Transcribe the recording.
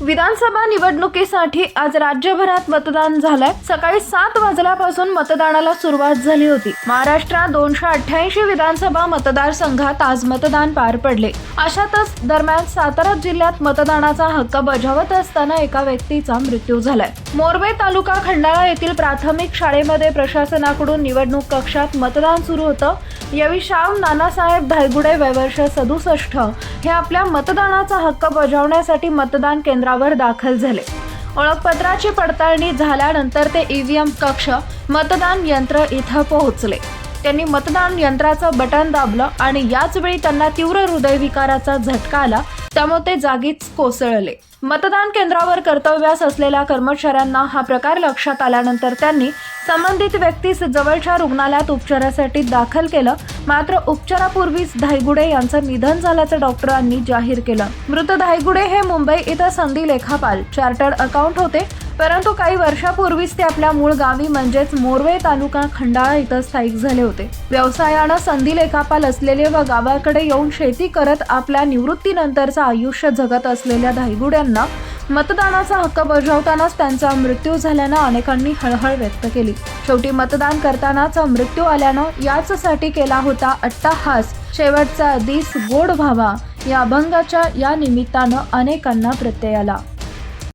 विधानसभा निवडणुकीसाठी आज राज्यभरात मतदान झालंय. सकाळी सात वाजल्यापासून मतदानाला सुरुवात झाली होती. महाराष्ट्रात दोनशे अठ्ठ्याऐंशी विधानसभा मतदारसंघात आज मतदान पार पडले. अशातच दरम्यान सातारा जिल्ह्यात मतदानाचा हक्क बजावत असताना एका व्यक्तीचा मृत्यू झालाय. मोरबे तालुका खंडाळा येथील प्राथमिक शाळेमध्ये प्रशासनाकडून निवडणूक कक्षात मतदान सुरू होतं. यावेळी शाम नानासाहेब धायगुडे वयवर्ष सदुसष्ट हे आपल्या मतदानाचा हक्क बजावण्यासाठी मतदान केंद्र केंद्रावर दाखल झाले. ओळखपत्राची पडताळणी झाल्यानंतर ते ईव्हीएम कक्ष मतदान यंत्र इथं पोहोचले. त्यांनी मतदान यंत्राचं बटन दाबलं आणि याच वेळी त्यांना तीव्र हृदयविकाराचा झटका आला त्यामुळे ते जागीच कोसळले. मतदान केंद्रावर कर्तव्यास असलेल्या कर्मचाऱ्यांना हा प्रकार लक्षात आल्यानंतर त्यांनी संबंधित व्यक्तीस जवळच्या रुग्णालयात उपचारासाठी दाखल केलं. मात्र उपचारापूर्वीच धायगुडे यांचं निधन झाल्याचं डॉक्टरांनी जाहीर केलं. मृत धायगुडे हे मुंबई इथं संधी लेखापाल चार्टर्ड अकाउंट होते. परंतु काही वर्षापूर्वीच ते आपल्या मूळ गावी म्हणजेच मोरवे तालुका खंडाळा इथं स्थायिक झाले होते. व्यवसायानं संधी लेखापाल असलेले व गावाकडे येऊन शेती करत आपल्या निवृत्तीनंतरचं आयुष्य जगत असलेल्या धायगुड्यांना मतदानाचा हक्क बजावतानाच त्यांचा मृत्यू झाल्यानं अनेकांनी हळहळ व्यक्त केली. शेवटी मतदान करतानाचा मृत्यू आल्यानं याचसाठी केला होता अट्टाहास. शेवटचा दिस गोड व्हावा. या अभंगाच्या या निमित्तानं अनेकांना प्रत्यय आला.